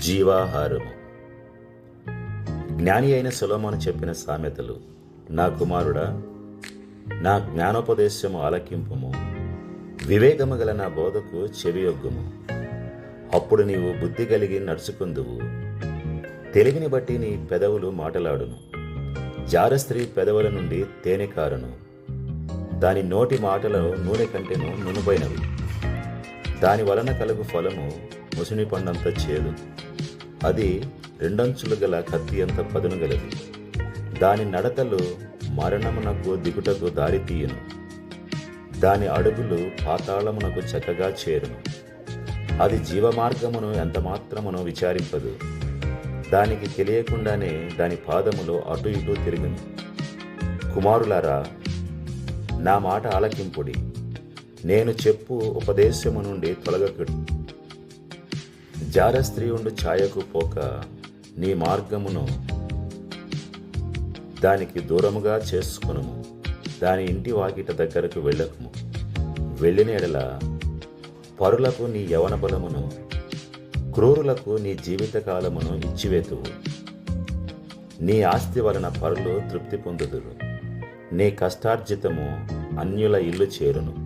జీవాహారము. జ్ఞాని అయిన సులోమాను చెప్పిన సామెతలు నా కుమారుడా నా జ్ఞానోపదేశము ఆలకింపము. వివేకము గల నా బోధకు చెవియొగ్గుము. అప్పుడు నీవు బుద్ధి కలిగి నడుచుకుందువు. తెలివిని బట్టి నీ పెదవులు మాటలాడును. జార స్త్రీ పెదవుల నుండి తేనె కారును. దాని నోటి మాటలు నూనె కంటెను నునుపైనవి. దాని వలన కలుగు ఫలము ముసిని పండంత చేదు. అది రెండంచులు గల కత్తి అంత పదును గలది. దాని నడతలు మరణమునకు దిగుటకు దారి తీయను. దాని అడుగులు పాతాళమునకు చక్కగా చేరును. అది జీవమార్గమును ఎంత మాత్రమును విచారింపదు. దానికి తెలియకుండానే దాని పాదములు అటు ఇటు తిరుగును. కుమారులారా నా మాట ఆలకింపుడి. నేను చెప్పు ఉపదేశము నుండి తొలగకుడు. జార స్త్రీ ఉండు ఛాయకు పోక నీ మార్గమును దానికి దూరముగా చేసుకునుము. దాని ఇంటి వాకిట దగ్గరకు వెళ్ళకుము. వెళ్ళిన ఎడల పరులకు నీ యవన బలమును క్రూరులకు నీ జీవితకాలమును ఇచ్చివేతువు. నీ ఆస్తి వలన పరులు తృప్తి పొందుదురు. నీ కష్టార్జితము అన్యుల ఇల్లు చేరును.